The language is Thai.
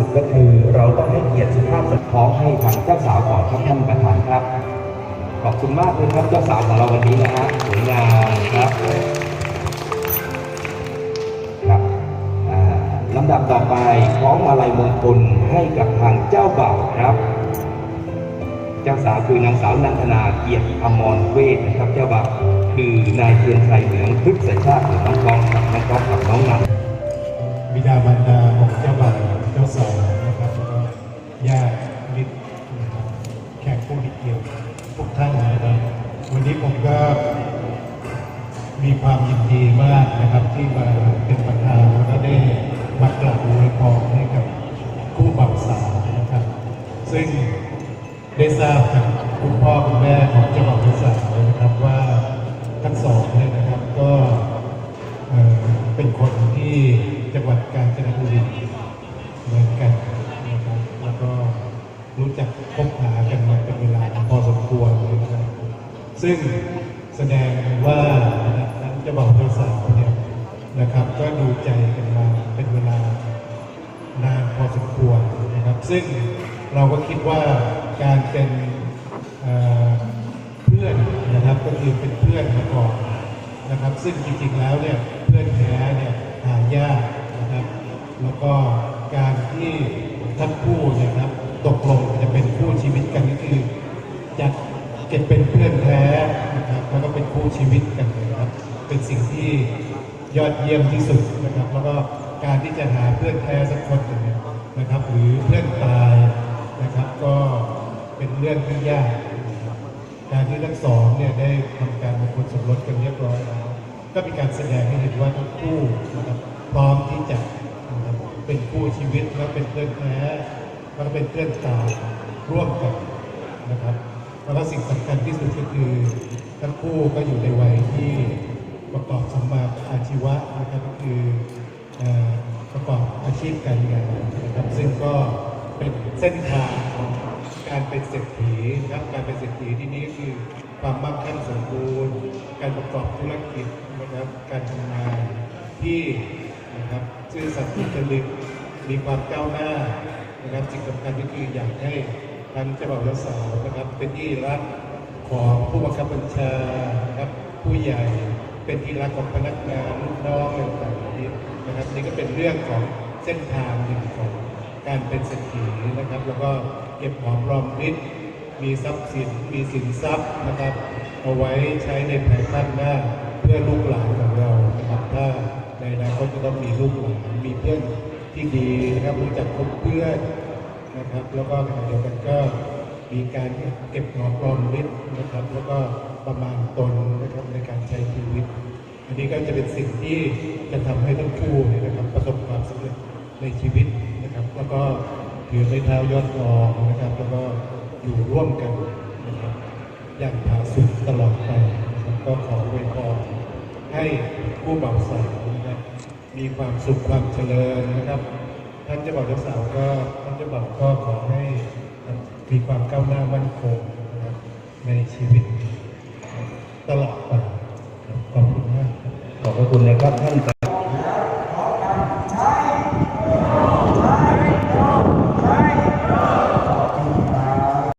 สุดก็คือเราต้องให้เกียรติสุภาพสตรีขอให้ทางเจ้าสาวก่อนครับท่านประธานครับ ขอบคุณมากเลยครับเจ้าสาวของเราวันนี้นะฮะสวยงามครับครับอ่าลำดับต่อไปคล้องมาลัยมงคลให้กับทางเจ้าบ่าวครับ เจ้าสาวคือนางสาวนันทนาเกียรติอมรเวทนะครับ เจ้าบ่าวคือนายเทียนชัยเหลืองพฤกษชาติหรือน้องกองกับน้องกองกับ เกียรติทุกท่านนะครับ วันนี้ผมก็มีความยินดีมากนะครับที่มาเป็นประธานแล้วก็ได้มากราบอวยพรให้กับคู่บ่าวสาวนะครับ ซึ่งได้ทราบจากคุณพ่อคุณแม่ของเจ้าบ่าวสาวนะครับว่าทั้งสองเนี่ยนะครับก็เอ่อเป็นคนที่จังหวัดกาญจนบุรีเหมือนกันนะครับแล้วก็รู้จักคบ ซึ่งแสดงว่านั้นจะบอกเจ้าสาวเนี่ยนะครับ ก็ดูใจกันมาเป็นเวลานานพอสมควรนะครับ ซึ่งเราก็คิดว่าการเป็นเเพื่อนนะครับก็คือเป็นเพื่อนมาก่อนนะครับ ซึ่งจริงๆแล้วเนี่ยเพื่อนแท้เนี่ยหายากนะครับ แล้วก็การที่ทั้งคู่เนยครับตกลงจะเป็นคู่ชีวิตกันก็คือจะ เก็บเป็นเพื่อนแท้นะครับแล้วก็เป็นคู่ชีวิตกันนะครับเป็นสิ่งที่ยอดเยี่ยมที่สุดนะครับ แล้วก็การที่จะหาเพื่อนแท้สักคนหนึ่งนะครับ หรือเพื่อนตายนะครับ ก็เป็นเรื่องที่ยากการที่ทั้งสองเนี่ยได้ทำการมงคลสมรสกันเรียบร้อยแล้วก็เป็นการแสดงให้เห็นว่าทั้งคู่นะครับพร้อมที่จะนะครับเป็นคู่ชีวิตและเป็นเพื่อนแท้แล้วเป็นเพื่อนตายร่วมกันนะครับ แล้วก็สิ่งสำคัญที่สุดก็คือทั้งคู่ก็อยู่ในวัยที่ประกอบสมมาอาชีวะนะครับก็คือเอ่อประกอบอาชีพการงานนะครับซึ่งก็เป็นเส้นทางของการเป็นเศรษฐีนะครับการเป็นเศรษฐีที่นี้คือความมั่งคั่งสมบูรณ์ การประกอบธุรกิจนะครับการทำงานที่นะครับซื่อสัตย์สุจริตมีความก้าวหน้านะครับสิ่งสำคัญก็คืออยากให้ ทั้งเจ้าบ่าวและสาวนะครับ เป็นที่รักของผู้บังคับบัญชานะครับผู้ใหญ่เป็นที่รักของพนักงานลูกน้องต่างๆนี้นะครับนี่ก็เป็นเรื่องของเส้นทางหนึ่งของการเป็นเศรษฐีนะครับ แล้วก็เก็บหอมรอมริบมีทรัพย์สินมีสินทรัพย์นะครับ เอาไว้ใช้ในภายภาคหน้าเพื่อลูกหลานของเรานะครับถ้าในอนาคตจะต้องมีลูกหลานมีเพื่อนที่ดีนะครับรู้จักคบเพื่อน นะครับ แล้วก็ขณะเดียวกันก็มีการเก็บหอมรอมริบนะครับ แล้วก็ประมาณตนนะครับในการใช้ชีวิต อันนี้ก็จะเป็นสิ่งที่จะทำให้ทั้งคู่นะครับ ประสบความสำเร็จในชีวิตนะครับ แล้วก็ถือไม้เท้ายอดทองนะครับ แล้วก็อยู่ร่วมกันนะครับอย่างผาสุกตลอดไปนะครับก็ขออวยพรให้ผู้บ่าวสาวนะครับมีความสุขความเจริญนะครับ ท่านเจ้าบ่าวเจ้าสาวก็ท่านเจ้าบ่าวก็ขอให้มีความก้าวหน้ามั่นคงนะครับในชีวิตตลอด